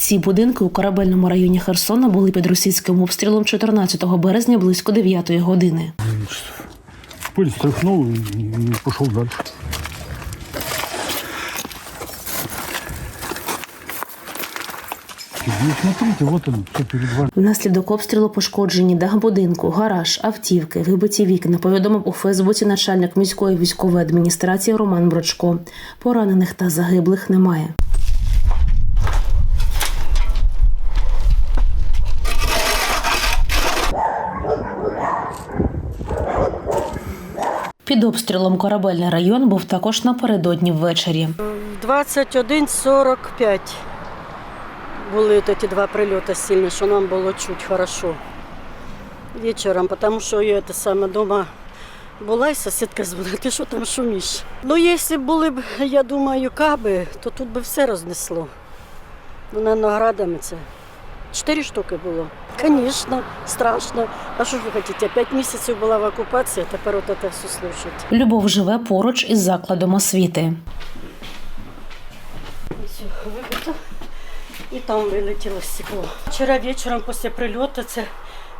Ці будинки у корабельному районі Херсона були під російським обстрілом 14 березня близько 9 години. Смотрите, вот он, все перед вами. Внаслідок обстрілу пошкоджені дах будинку, гараж, автівки, вибиті вікна. Повідомив у Фейсбуці начальник міської військової адміністрації Роман Брочко. Поранених та загиблих немає. Під обстрілом корабельний район був також напередодні ввечері. 21.45 були ті два прильоти сильні, що нам було чуть хорошо. Вечором, тому що я те саме дома була і сусідка дзвонить, ти що там шумиш? Ну, якщо були б, я думаю, каби, то тут би все рознесло. Ну, на наградами це. Чотири штуки було. Звісно, страшно. А що ж ви хочете? П'ять місяців була в окупації, тепер от це все слушать. Любов живе поруч із закладом освіти. І там вилетіло стекло. Вчора вечором після прильоту це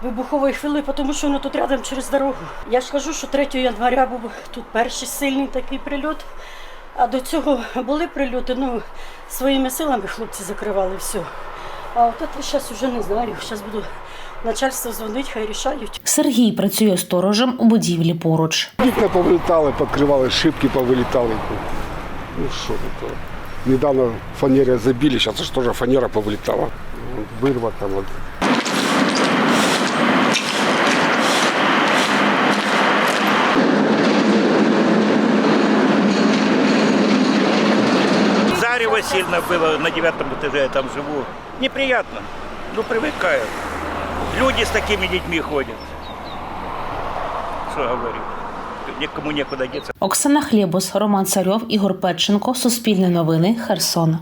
вибухової хвили, тому що воно тут рядом через дорогу. Я ж кажу, що 3 января був тут перший сильний такий прильот. А до цього були прильоти, ну, своїми силами хлопці закривали все. А от це зараз вже не знаю. Зараз буду начальство дзвонити, хай рішають. Сергій працює сторожем у будівлі поруч. Вікна повилітали, підкривали, шибки повилітали. Ну що це? Недавно фанеры забили, сейчас же тоже фанера повылетала. Вот Вырва там вот. Зарево сильно было на девятом этаже, я там живу. Неприятно. Ну, привыкаю. Люди с такими детьми ходят. Что говорить? Никому некуда деться. Оксана Хлєбус, Роман Царьов, Ігор Петченко. Суспільне новини. Херсон.